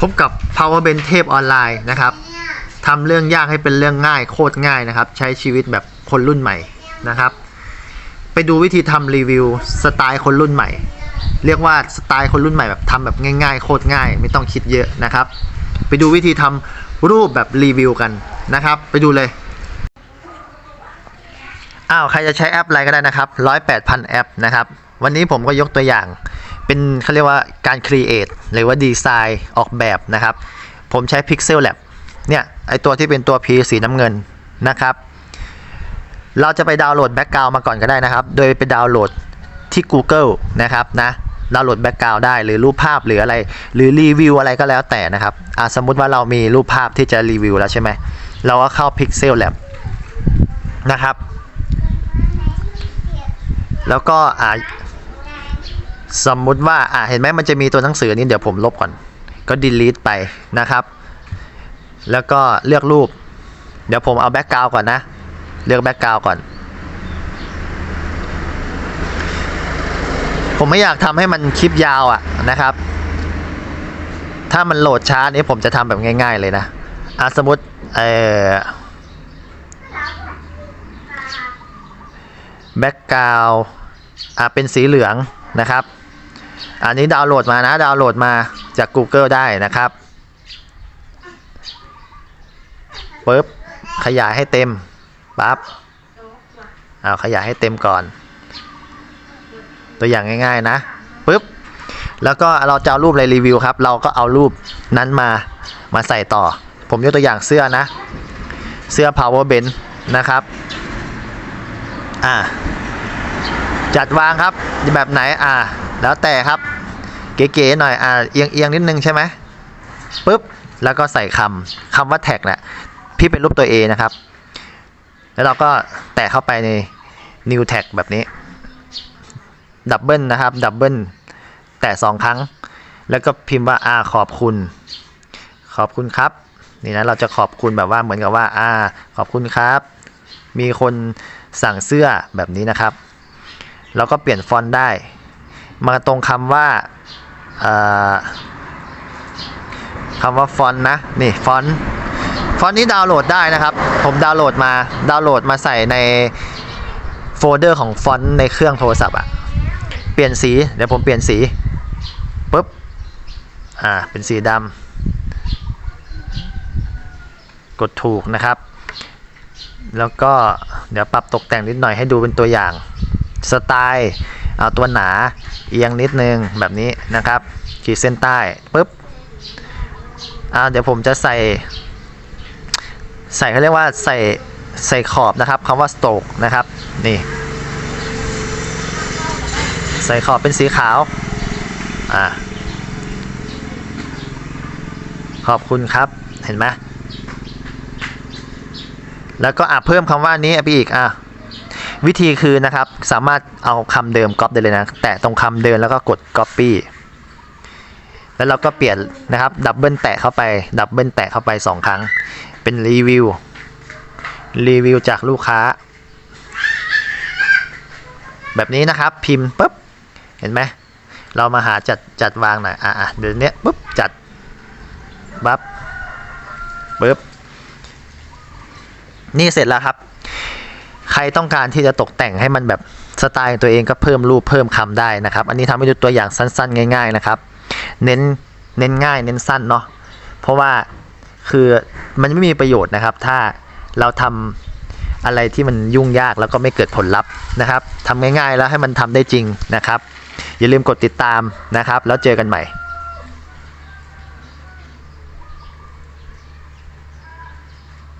พบกับ Power Ben เทพออนไลน์นะครับทำเรื่องยากให้เป็นเรื่องง่ายโคตรง่ายนะครับ ใช้ชีวิตแบบคนรุ่นใหม่นะครับ ไปดูวิธีทำรีวิวสไตล์คนรุ่นใหม่ เรียกว่าสไตล์คนรุ่นใหม่แบบทำแบบง่ายๆ โคตรง่าย ไม่ต้องคิดเยอะนะครับ ไปดูวิธีทำรูปแบบรีวิวกันนะครับ ไปดูเลยอ้าวใครจะใช้แอปอะไรก็ได้นะครับร้อยแปดพันแอปนะครับ วันนี้ผมก็ยกตัวอย่าง เป็นเขาเรียกว่าการ create หรือว่าดีไซน์ออกแบบนะครับ ผมใช้ Pixel Lab เนี่ย ไอตัวที่เป็นตัว P สีน้ำเงินนะครับ เราจะไปดาวน์โหลดแบ็กกราวมาก่อนก็ได้นะครับ โดยไปดาวน์โหลดที่ Google นะครับนะดาวน์โหลดแบ็กกราวได้หรือรูปภาพหรืออะไร หรือรีวิวอะไรก็แล้วแต่นะครับอะสมมุติว่าเรามีรูปภาพที่จะรีวิวแล้วใช่ไหมเราก็เข้า Pixel Lab นะครับ แล้วก็อ่า สมมุติว่าอ่าเห็นไหมมันจะมีตัวหนังสือนี้เดี๋ยวผมลบก่อน ก็ delete ไปนะครับ แล้วก็เลือกรูป เดี๋ยวผมเอาแบ็กกราวก่อนนะ เลือกแบ็กกราวก่อน ผมไม่อยากทำให้มันคลิปยาวอะนะครับ ถ้ามันโหลดช้านี้ผมจะทำแบบง่าย ๆเลยนะอะสมมติเอ่อแบ็กกราวอะเป็นสีเหลืองนะครับ อันนี้ดาวน์โหลดมานะ ดาวน์โหลดมาจาก Google ได้นะครับปึ๊บขยายให้เต็มปั๊บเอาขยายให้เต็มก่อน ตัวอย่างง่ายๆนะปึ๊บแล้วก็เราจะเอารูปอะไรรีวิวครับ เราก็เอารูปนั้นมามาใส่ต่อ ผมยกตัวอย่างเสื้อนะ เสื้อ power b e n นะครับอ่าจัดวางครับแบบไหนอ่า แล้วแต่ครับเก๋ๆหน่อยอ่าเอียงเอียงนิดนึงใช่ไหมปุ๊บแล้วก็ใส่คำคำว่าแท็กแหละพี่เป็นรูปตัว A นะครับ แล้วเราก็แตะเข้าไปใน new tag แบบนี้ดับเบิลนะครับดับเบิลแตะสองครั้ง แล้วก็พิมพ์ว่าอาขอบคุณ ขอบคุณครับนี่นะเราจะขอบคุณแบบว่าเหมือนกับว่าอาขอบคุณครับ มีคนสั่งเสื้อแบบนี้นะครับเราก็เปลี่ยนฟอนต์ได้ มาตรงคำว่าคำว่าฟอนต์นะนี่ฟอนต์ฟอนต์นี้ดาวน์โหลดได้นะครับ ผมดาวน์โหลดมาดาวน์โหลดมาใส่ในโฟลเดอร์ของฟอนต์ในเครื่องโทรศัพท์อะเปลี่ยนสีเดี๋ยวผมเปลี่ยนสีปุ๊บอ่าเป็นสีดำกดถูกนะครับ แล้วก็เดี๋ยวปรับตกแต่งนิดหน่อยให้ดูเป็นตัวอย่างสไตล์ เอาตัวหนาเอียงนิดนึงแบบนี้นะครับขีดเส้นใต้ปุ๊บอ่าเดี๋ยวผมจะใส่ ใส่เขาเรียกว่าใส่ใส่ขอบนะครับคำว่า stroke นะครับนี่ใส่ขอบเป็นสีขาวอ่าขอบคุณครับเห็นไหมแล้วก็อะเพิ่มคำว่านี้ไปอีกอะ วิธีคือนะครับสามารถเอาคำเดิมก๊อปได้เลยนะ แตะตรงคำเดิมแล้วก็กด copy แล้วเราก็เปลี่ยนนะครับดับเบิลแตะเข้าไปดับเบิลแตะเข้าไป 2 ครั้ง เป็นรีวิวรีวิวจากลูกค้า แบบนี้นะครับพิมพ์ปุ๊บเห็นไหมเรามาหาจัดจัดวางหน่อยอะอะเดี๋ยวนี้ปุ๊บจัดบับปุ๊บนี่เสร็จแล้วครับ รต้องการที่จะตกแต่งให้มันแบบสไตล์ตัวเองก็เพิ่มรูปเพิ่มคำได้นะครับ อันนี้ทำให้ดูตัวอย่างสั้น ๆ ง่าย ๆนะครับ เน้นเน้นง่าย เน้นสั้นเนาะเพราะว่าคือมันไม่มีประโยชน์นะครับ ถ้าเราทำอะไรที่มันยุ่งยากแล้วก็ไม่เกิดผลลัพธ์นะครับทำง่ายๆแล้วให้มันทำได้จริงนะครับ อย่าลืมกดติดตามนะครับ แล้วเจอกันใหม่